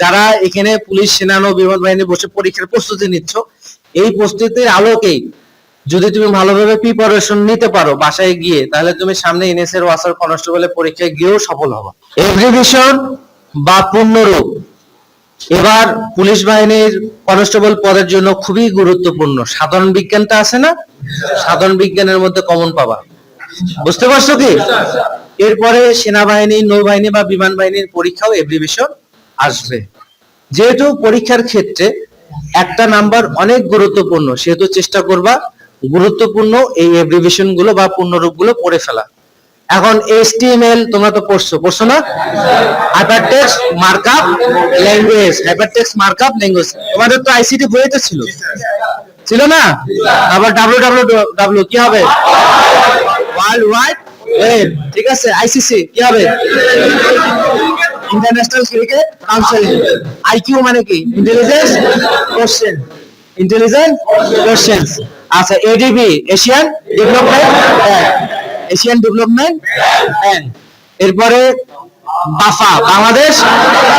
যারা এখানে পুলিশ সেনা নৌ বিমান বাহিনী বসে পরীক্ষার প্রস্তুতি নিচ্ছ, এই প্রস্তুতির আলোকেই যদি তুমি ভালোভাবে প্রিপারেশন নিতে পারো বাসায় গিয়ে, তাহলে তুমি সামনে এনএস এর ওয়াসার কনস্টেবলের পরীক্ষায় গিয়েও সফল হবে। এভরিভিশন বা পূর্ণরূপ। এবার পুলিশ বাহিনীর কনস্টেবল পদের জন্য খুবই গুরুত্বপূর্ণ। সাধারণ বিজ্ঞানটা আছে না? সাধারণ বিজ্ঞানের মধ্যে কমন পাবা। বুঝতে পারছ কি? এরপরে সেনাবাহিনী, নৌবাহিনী বা বিমান বাহিনীর পরীক্ষাও এভরিভিশন আসবে। যেহেতু পরীক্ষার ক্ষেত্রে একটা নাম্বার অনেক গুরুত্বপূর্ণ, সেহেতু চেষ্টা করবা গুরুত্বপূর্ণ এই এভরিভিশনগুলো বা পূর্ণরূপগুলো পড়ে ফেলা। এখন এইচটিএমএল তোমরা তো পড়ছো পড়ছো না? Hypertext markup language hypertext markup language তোমাদের তো আইসিটি বইতে ছিল। ছিল না? আবার ডাব্লিউ ডাব্লিউ ডাব্লিউ কি হবে? ওয়ার্ল্ড ওয়াইড ঠিক আছে আইসিসি কি হবে? ইন্টারন্যাশনাল ক্রিকেট কাউন্সিল আইকিউ মানে কি? ইন্টেলিজেন্স কোশ্চেন ইন্টেলিজেন্ট কোশ্চেন্স আচ্ছা ADB Asian development Asian development bank এরপরে BAFA Bangladesh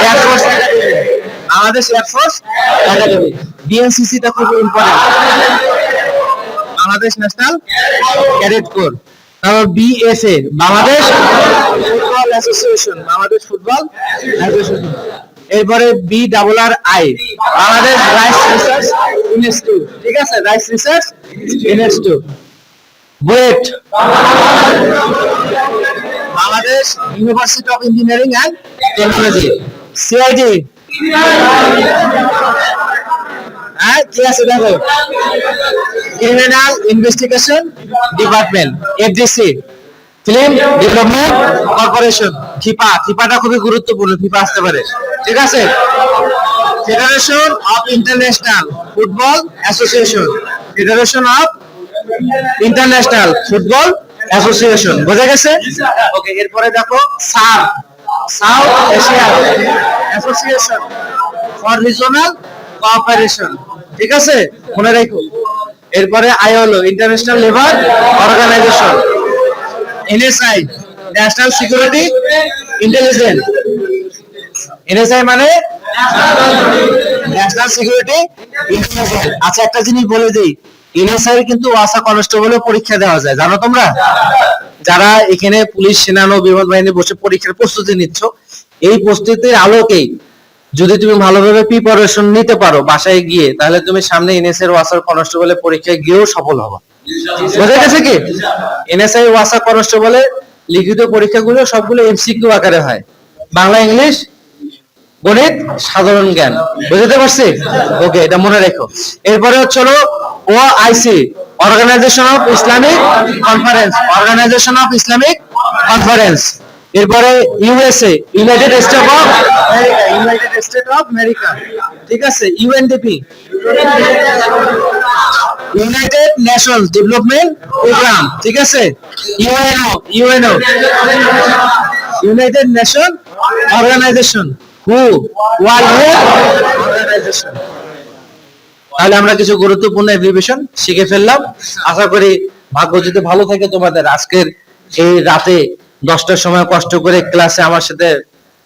air force Bangladesh air force academy BNCC টা খুব important Bangladesh national cadet corps তারপর BSA Bangladesh football association Bangladesh football association এরপরে B double R I Bangladesh rice research institute ঠিক আছে? Rice research institute BUET Bangladesh university of engineering and technology CIT হ্যাঁ কি আছে দেখো। Criminal investigation department FDC film development corporation FIFA ফিপাটা খুবই গুরুত্বপূর্ণ FIFA আসতে পারে। ঠিক আছে? Federation of international football association federation of international football association বোঝা গেছে? ওকে এরপরে দেখো SAARC south Asia association for regional cooperation ঠিক আছে? মনে রাখো। এরপরে ILO international labour organisation NSI national security intelligence NSI মানে ন্যাশনাল সিকিউরিটি ইন্টেলিজেন্স আচ্ছা একটা জিনিস বলে দিই এনএসআই কিন্তু ওয়াসা কনস্টেবলের পরীক্ষা দেওয়া যায়, জানো তোমরা? যারা এখানে পুলিশ, সেনা, নৌ, বিমান বাহিনী বসে পরীক্ষার প্রস্তুতি নিচ্ছ, এই প্রস্তুতির আলোকেই যদি তুমি ভালোভাবে প্রিপারেশন নিতে পারো বাসায় গিয়ে, তাহলে তুমি সামনে এনএসআই ওয়াসার কনস্টেবলের পরীক্ষায় গিয়েও সফল হবে। বোঝা গেছে কি? এনএসআই ওয়াসা কনস্টেবলের লিখিত পরীক্ষাগুলো সবগুলো এমসিকিউ আকারে হয়। বাংলা, ইংলিশ, গণিত, সাধারণ জ্ঞান। বুঝতে পারছি? ওকে, এটা মনে রেখো। এরপরে হচ্ছে হলো O IC organisation of Islamic conference organisation of Islamic conference এরপরে USA united state of united state of America ঠিক আছে ইউএনডিপি ইউনাইটেড ডেভেলপমেন্ট প্রোগ্রাম ঠিক আছে ইউএনও ইউএনও ইউনাইটেড অর্গানাইজেশন হু ওয়ার্ল্ড অর্গানাইজেশন তাহলে আমরা কিছু গুরুত্বপূর্ণ এভিবেশন শিখে ফেললাম। আশা করি ভাগ্য যদি ভালো থাকে তোমাদের, আজকের এই রাতে দশটার সময় কষ্ট করে ক্লাসে আমার সাথে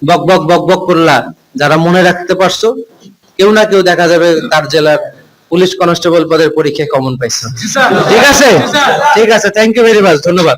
বক বক বক বক করলা। যারা মনে রাখতে পারছ কেউ না কেউ দেখা যাবে তার জেলার পুলিশ কনস্টেবল পদের পরীক্ষায় কমন পাইছো। ঠিক আছে? ঠিক আছে থ্যাংক ইউ ভেরি মাচ ধন্যবাদ।